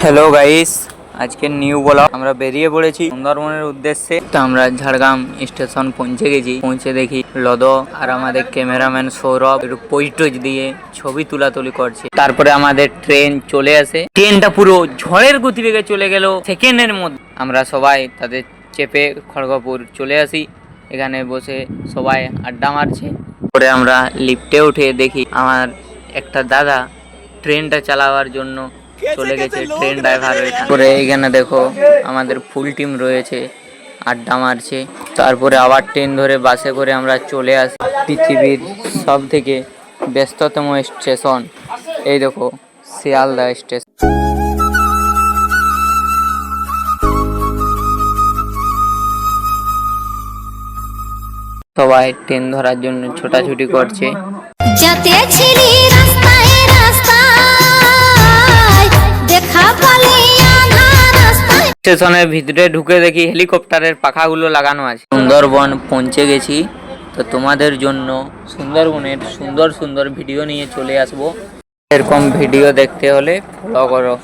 Hello guys আজকে new vlog আমরা বেরিয়ে পড়েছি সুন্দরবনের উদ্দেশ্যে। তো আমরা ঝাড়গ্রাম স্টেশন পৌঁছে গেছি। পৌঁছে দেখি লদ আর আমাদের ক্যামেরাম্যান সৌরভ। একটু পোস্টোজ দিয়ে ছবি তুলাতুলি করছে। তারপরে আমাদের ট্রেন চলে আসে। ট্রেনটা পুরো ঝড়ের গতিবেগে চলে গেল সেকেন্ডের মধ্যে। আমরা সবাই তাদের চেপে খড়গপুর চলে আসি। এখানে বসে সবাই আড্ডা মারছে। পরে আমরা লিফটে উঠে দেখি আমার একটা দাদা ট্রেনটা চালাবার জন্য চলে গেছে ট্রেন ড্রাইভার তারপরে এখানে দেখো আমাদের ফুল টিম রয়েছে আড্ডা মারছে। তারপরে আবার ট্রেন ধরে বাসে করে আমরা চলে আসি পৃথিবীর সব থেকে ব্যস্ততম স্টেশন এই দেখো শিয়ালদা স্টেশন সবাই ট্রেন ধরার জন্য ছোটাছুটি করছে। যাতে ছিলি স্টেশনের ভিতরে ঢুকে দেখি হেলিকপ্টারের পাখাগুলো লাগানো আছে। সুন্দরবন পৌঁছে গেছি। তো তোমাদের জন্য সুন্দরবনের সুন্দর সুন্দর ভিডিও নিয়ে চলে আসব। এরকম ভিডিও দেখতে হলে ফলো করো।